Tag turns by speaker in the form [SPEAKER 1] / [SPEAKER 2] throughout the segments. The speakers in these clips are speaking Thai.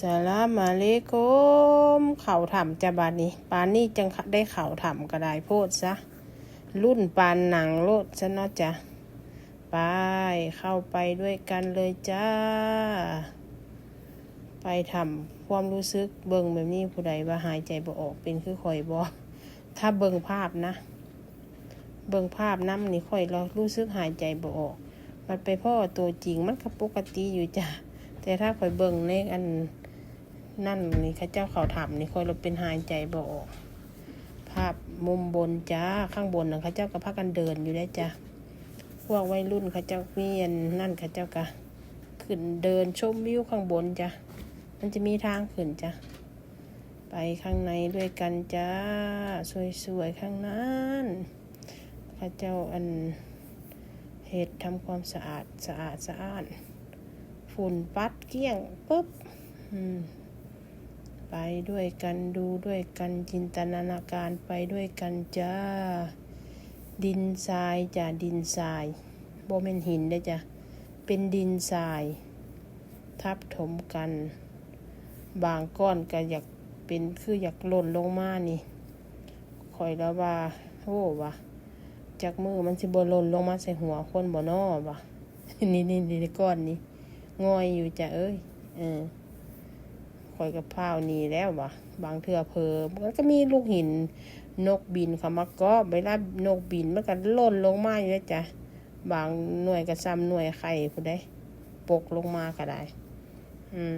[SPEAKER 1] สลามอะเลกุมเข่าถ่ำจะบาดนี้ปานนี่จังได้เข่าถ่ำก็ได้โพดซะ รุ่นปานหนังโลดซะเนาะจ้ะไปเข้าไปด้วยกันเลยจ้า ไปทำความรู้สึกเบิ่งแบบนี้ผู้ใดว่าหายใจบ่ออกเป็นคือข่อยบ่ถ้าเบิ่งภาพนะ เบิ่งภาพน้ำนี่ข่อยเรารู้สึกหายใจบ่ออก มันไปพ่อตัวจริงมันก็ปกติอยู่จ้ะแต่ถ้าข่อยเบิ่งในอัน นั่นนี่ข้าเจ้าเขาถามนี่ข่อยเราเป็นหายใจบ่ออก ภาพมุมบนจ้าข้างบนน่ะข้าเจ้าก็พากันเดินอยู่ได้จ้ะพวกวัยรุ่นข้าเจ้าเมีอันนั่นข้าเจ้าก็ขึ้นเดินชมวิวข้างบนจ้ะมันจะมีทางขึ้นจ้ะไปข้างในด้วยกันจ้าสวยๆข้างนั้นข้าเจ้าอันเห็ดทำความสะอาดสะอาดสะอาดฝุ่นปัดเกลี้ยงปุ๊บอืม ไปด้วยกันดูด้วยกันจินตนาการไปด้วยกันจ้า ดินทรายจ้ะดินทรายโบเมนหินได้จ้ะเป็นดินทราย ทับถมกัน บางก้อนก็อยากเป็นคืออยากหล่นลงมานี่คอยแล้วว่าโอ้ว่ะจากมือมันสิบหล่นลงมาใส่หัวคนบ่นอบ่ะนี่นี่นี่ก้อนนี้งอยอยู่จ้ะเอ้ยเออ คอยกับพ้าวหนี่แล้วบ่ะบางเทื่อเพอมันก็มีลูกหินนกบินเขามาเก็เวลานกบินมันก็ล่นลงมาอยู่แล้วจ้ะบางหน่วยก็ซ้ำหน่วยไข่ผู้ใดปกลงมาก็ได้ อืม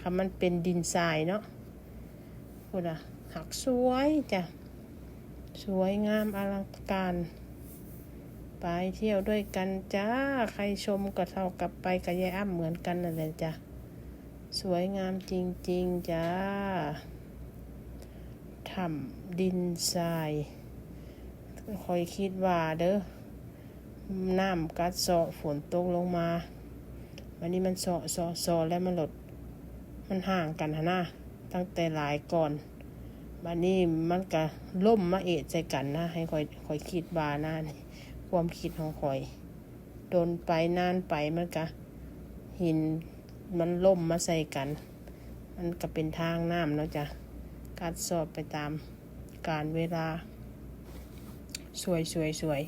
[SPEAKER 1] คำมันเป็นดินทรายเนาะพูดอะหักสวยจ้ะสวยงามอลังการ ไปเที่ยวด้วยกันจ้า ใครชมก็เท่ากับไปกับยายอ้ำเหมือนกันนั่นแหละจ้ะ สวยงามจริง ๆ จ้าทำดินทรายคอยคิดว่าเด้อน้ำกัดเซาะฝนตกลงมาวันนี้มันเซาะเซาะเซาะแล้วมันหลด มันห่างกันหนะตั้งแต่หลายก่อนบันนี้มันก็ล่มมาเอะใจกันนะ ให้คอยคอยคิดบาหน้านี่ความคิดของคอยโดนไปนานไปมันก็หิน มันล่มมาใส่กัน มันก็เป็นทางน้ำเนาะจ้ะกัดสอบไปตามการเวลา สวยสวยสวย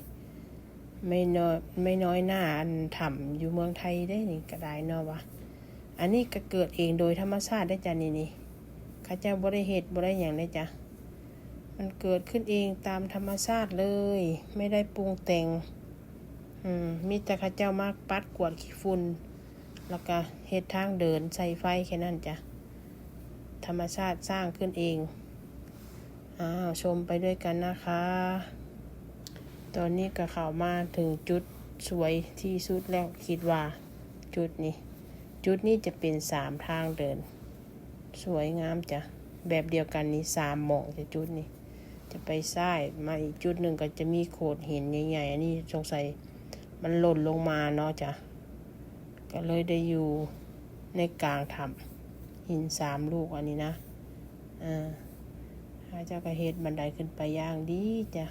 [SPEAKER 1] ไม่น้อยไม่น้อยหน้าอันถ่ำอยู่เมืองไทยได้นี่ก็ได้เนาะวะอันนี้ก็เกิดเองโดยธรรมชาติได้จ้ะนี่นี่ข้าเจ้าบริเหตุบริอย่างเลยจ้ะมันเกิดขึ้นเองตามธรรมชาติเลย ไม่ได้ปรุงแต่ง อืมมีแต่ข้าเจ้ามากปัดกวดขี้ฝุ่น แล้วก็เฮ็ดทางเดินใส่ไฟแค่นั้นจ้ะ ธรรมชาติสร้างขึ้นเอง อ้าว ชมไปด้วยกันนะคะ ตอนนี้ก็เข้ามาถึงจุดสวยที่สุดแล้วคิดว่า จุดนี้ จุดนี้จะเป็นสามทางเดิน สวยงามจ้ะ แบบเดียวกันนี้สามหมองจะจุดนี้ จะไปซ้ายมาอีกจุดหนึ่งก็จะมีโขดหินใหญ่ๆอันนี้สงสัยมันหล่นลงมาเนาะจ้ะ ก็เลยได้อยู่ในกลางถ้ำหินสามลูกอันนี้นะอ่าพระเจ้าก็เฮ็ดบันไดขึ้นไปย่างดีจ้ะ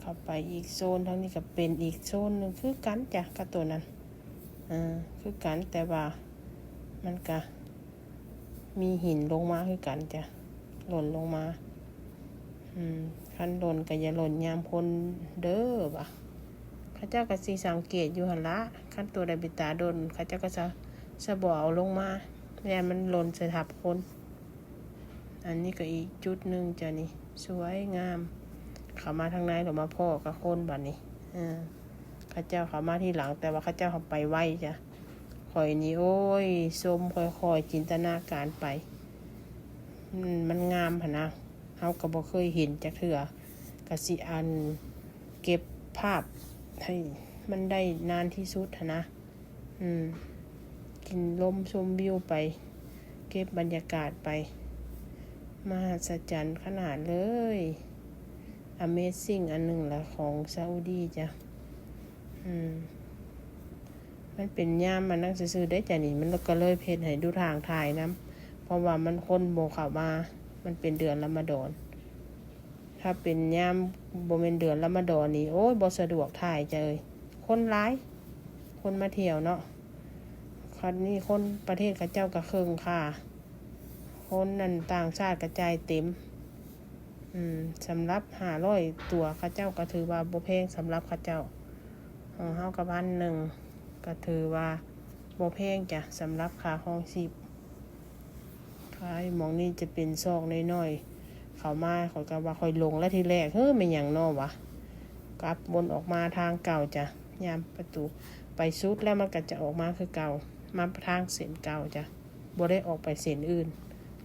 [SPEAKER 1] เข้าไปอีกโซนทั้งนี้ก็เป็นอีกโซนหนึ่งคือกันจ้ะกับตัวนั้นอ่าคือกันแต่ว่ามันก็มีหินลงมาคือกันจ้ะหล่นลงมา อืมคันหล่นก็อย่าหล่นยามพลเด้อบ่ะ ข้าเจ้าก็สิสังเกตอยู่หันละคันตัวใดบิตาโดนข้าเจ้าก็จะสะบอเอาลงมาแย่มันหล่นใส่ทับคน อันนี้ก็อีกจุดหนึ่งจ้ะนี่ สวยงาม เขามาทางในหรือมาพ่อกับคนบัดนี้อ่าข้าเจ้าเขามาที่หลัง แต่ว่าข้าเจ้าเขาไปไวจ้ะคอยนี่โอ้ยชมคอยคอยจินตนาการไป มันงามพะนะเฮาก็บ่เคยเห็นจักเถื่อกสิอันเก็บภาพ ให้มันได้นานที่สุดนะ อืม กินลมชมวิวไป เก็บบรรยากาศไป มหัศจรรย์ขนาดเลย Amazing อันหนึ่งละของซาอุดีจ้ะ อืม มันเป็นย่ามมันนั่งซื่อได้จ้ะนี่ มันก็เลยเพจให้ดูทางถ่ายน้ำเพราะว่ามันคนโบเข้ามา มันเป็นเดือนละมาดอน ถ้าเป็นยามโบเป็นเดือนละมาดอนนี่โอ้ยบสะดวกถ่ายจ้ะเอ้ยคนร้าย คนมาเที่ยวเนาะคันนี้คนประเทศเขาเจ้าก็เคืองค่ะ คนนั่นต่างชาติกระจายเต็ม อืมสำหรับหาร้อยตัวข้าเจ้าก็ถือว่าบ่แพงสำหรับข้าเจ้าของเฮากับพันหนึ่งก็ถือว่าบ่แพงจ้ะสำหรับค่าห้องชีพค่าหมองนี้จะเป็นซอกน้อยๆ เขามาเขาก็ว่าค่อยลงแล้วทีแรกเฮ้ยไมันหยังนอวะกลับวนออกมาทางเก่าจ้ะยามประตูไปสุดแล้วมันก็จะออกมาคือเก่ามาทางเส้นเก่าจ้ะบ่ได้ออกไปเส้นอื่น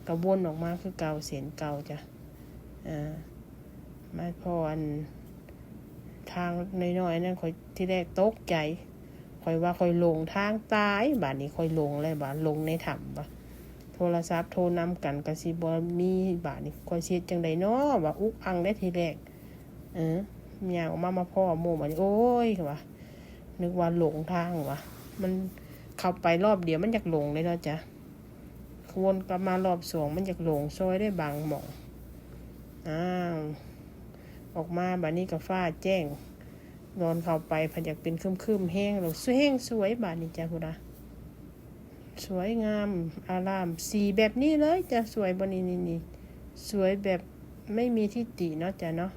[SPEAKER 1] ก็วนออกมาคือเก่าเส้นเก่าจ้ะอ่ามาพออันทางน้อยๆนั่นคอยที่แรกตกใจคอยว่าคอยลงทางตายบาดนี้คอยลงเลยบาดลงในถ้ำบา โทรศัพท์โทรนำกันกะสิบมีบาดนี้คอยเสียจังใดเนาะว่าอุกอังได้ทีแรก เออเมียออกมามาพ่อโมบาดนี้โอ้ยว่ะนึกว่าหลงทางว่ะ มันเข้าไปรอบเดียวมันอยากหลงเลยเนาะจ้ะวนกลับมารอบสองมันอยากหลงซอยได้บางหม่องอ้าวออกมาบานี้ก็ฟ้าแจ้งนอนเข้าไปพอยากเป็นคืมๆแห้งเราสวยแห้งสวยบานี้จ้ะพุดะ สวยงาม อาราม สีแบบนี้เลยจะสวยบนนี้นี่สวยแบบไม่มีที่ติเนาะจ้ะเนาะ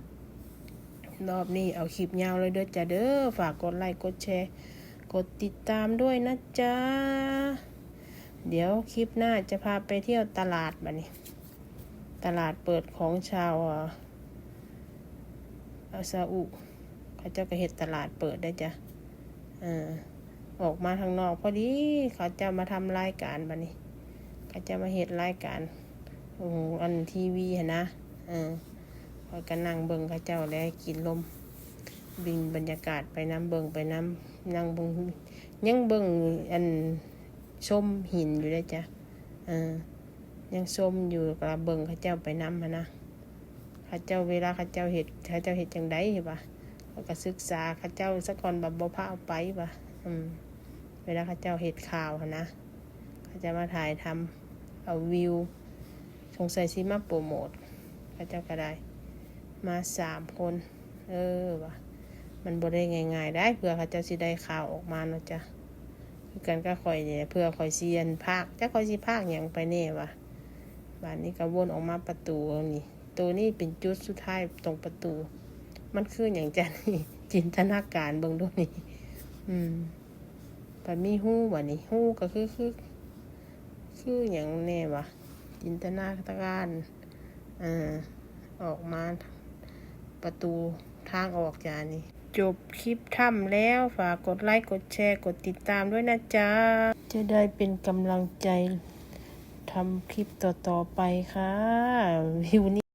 [SPEAKER 1] รอบนี้เอาคลิปยาวเลยเด้อจ้ะเด้อฝากกดไลค์กดแชร์ กดติดตามด้วยนะจ๊ะ เดี๋ยวคลิปหน้าจะพาไปเที่ยวตลาดบานี้ตลาดเปิดของชาวอาซาอุเขาเจ้าก็เห็ดตลาดเปิดได้จ้ะเออ ออกมาทางนอก พอดีเขาจะมาทำรายการบันนี้ เขาจะมาเห็ดรายการโอ้อันทีวีหนนะเออคอยกันนั่งเบิงเขาเจ้าแล้วกินลม บินบรรยากาศไปน้ำเบิงไปน้ำนั่งเบิงยังเบิงอันชมหินอยู่ได้จ้ะเออยังชมอยู่กระเบิงเข้าเจ้าไปน้ำนะเข้าเจ้าเวลาเข้าเจ้าเห็ดเข้าเจ้าเห็ดจังไดเห็นปะก็ศึกษาข้าเจ้าสักก่อนแบบบ่พาเอาไปปะอืม เวลาเข้าเจ้าเห็ดข่าวนะเขาจะมาถ่ายทำเอาวิวสงสัยซิมาโปรโมทเข้าเจ้าก็ได้ มาสามคน เออวะมันบ่ได้ง่ายๆ ได้เพื่อเขาเจ้าสิได้ข่าวออกมาเนาะจ้ะคือกันก็คอยเนี่ยเพื่อคอยเซียนภาคจะคอยสิภาคอย่างไปแน่วะบ้านนี้ก็วนออกมาประตูนี่ตัวนี้เป็นจุดสุดท้ายตรงประตู มันคืออย่างจะนี่จินตนาการเบิ่งดูนี่อืม ปมีหู้บ่นี่หู้ก็คือคือคืออย่างแน่วะจินตนาการอ่าออกมาประตูทางออกจานี่จบคลิปถ้ำแล้วฝากกดไลค์กดแชร์กดติดตามด้วยนะจ๊ะ จะได้เป็นกำลังใจทำคลิปต่อ ๆ ไปค่ะวิวนี้